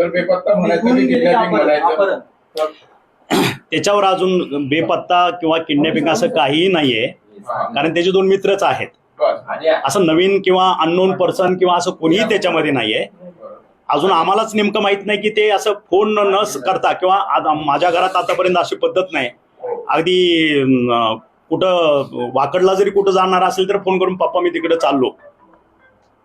तर बेपत्ता म्हणायचं की kidnapping म्हणायचं तर- त्याच्यावर अजून बेपत्ता किंवा किडनॅपिंग असं काहीही नाहीये कारण त्याचे दोन मित्रच आहेत. असं नवीन किंवा अननोन पर्सन किंवा असं कोणीही त्याच्यामध्ये नाहीये. अजून आम्हालाच नेमकं माहीत नाही की ते असं फोन न करता किंवा माझ्या घरात आतापर्यंत अशी पद्धत नाही. अगदी अं, कुठं वाकडला जरी कुठं जाणार असेल तर फोन करून पप्पा मी तिकडे चाललो.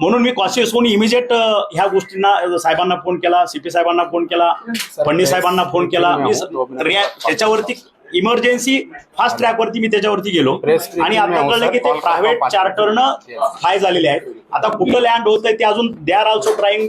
म्हणून मी कॉशियस होऊन इमिजिएट ह्या गोष्टींना साहेबांना फोन केला सीपी साहेबांना फोन केला फडणीस साहेबांना फोन केला. मी त्याच्यावरती इमर्जन्सी फास्ट ट्रॅकवरती मी त्याच्यावरती गेलो. आणि आता कळलं की ते प्रायव्हेट चार्टरनं फाय झालेले आहेत. आता कुठं लँड होत आहे ते अजून they are also trying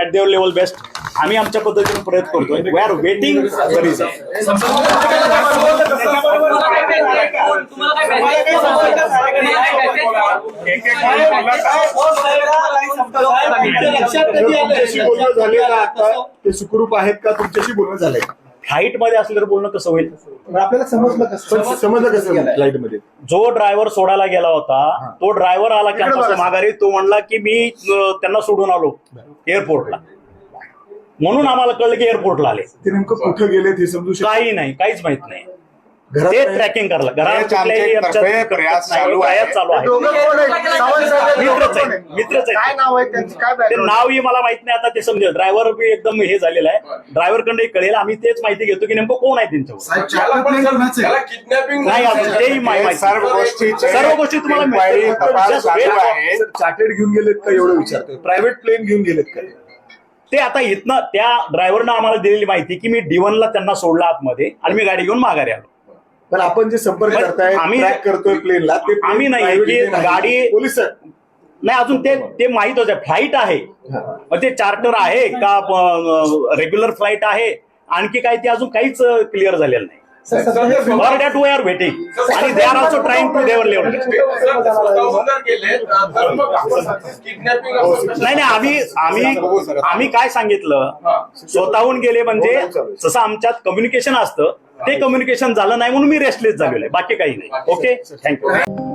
at their level best आम्ही आमच्या पद्धतीने प्रयत्न करतोय. We are waiting the result ते सुखरूप आहेत का तुमच्याशी बोलणं झालंय फ्लाईटमध्ये असलं तर बोलणं कसं होईल आपल्याला समजलं कसं समजलं कसं फ्लाईटमध्ये जो ड्रायव्हर सोडायला गेला होता तो ड्रायव्हर आला कॅम्पस. माघारी तो म्हणला की मी त्यांना सोडून आलो एअरपोर्टला म्हणून आम्हाला कळलं की एअरपोर्टला आले. ते नेमकं कुठं गेले ते समजू शकतो काही नाही काहीच माहीत नाही. ते? ट्रॅकिंग घरात कुठल्याही प्रयास चालू आहे. मित्रच? मित्रच नाव आहे त्यांचं? काय ते background? नावही मला माहीत नाही आता ते समजेल. ड्रायव्हर बी एकदम हे झालेलं आहे. ड्रायव्हरकडे कळेल. आम्ही तेच माहिती घेतो की नेमकं कोण आहे त्यांच्यावर. नाही अजून तेही माहिती. सर्व गोष्टी तुम्हाला चार्टेड घेऊन गेलेत का? एवढं विचारतोय प्रायव्हेट प्लेन घेऊन गेलेत का? ते आता इथनं त्या ड्रायव्हरनं आम्हाला दिलेली माहिती की मी ला त्यांना सोडला आतमध्ये आणि मी गाडी घेऊन माघारी आलो. पण आपण जे संपर्क करताय आम्ही- ट्रॅक करतोय प्लेनला ते आम्ही नाही. गाडी- पोलीस. नाही अजून ते ते माहीत होतं. फ्लाईट आहे. मग ते चार्टर आहे का रेग्युलर फ्लाईट आहे? आणखी काय ते अजून काहीच क्लिअर झालेलं नाही. हे आर वेटिंग आणि they are also trying to their level kidnapping नाही नाही आम्ही आम्ही आम्ही काय सांगितलं? स्वतःहून गेले म्हणजे जसं आमच्यात कम्युनिकेशन असतं ते कम्युनिकेशन झालं नाही म्हणून मी रेस्टलेस झालेलो आहे. बाकी काही नाही. Okay thank you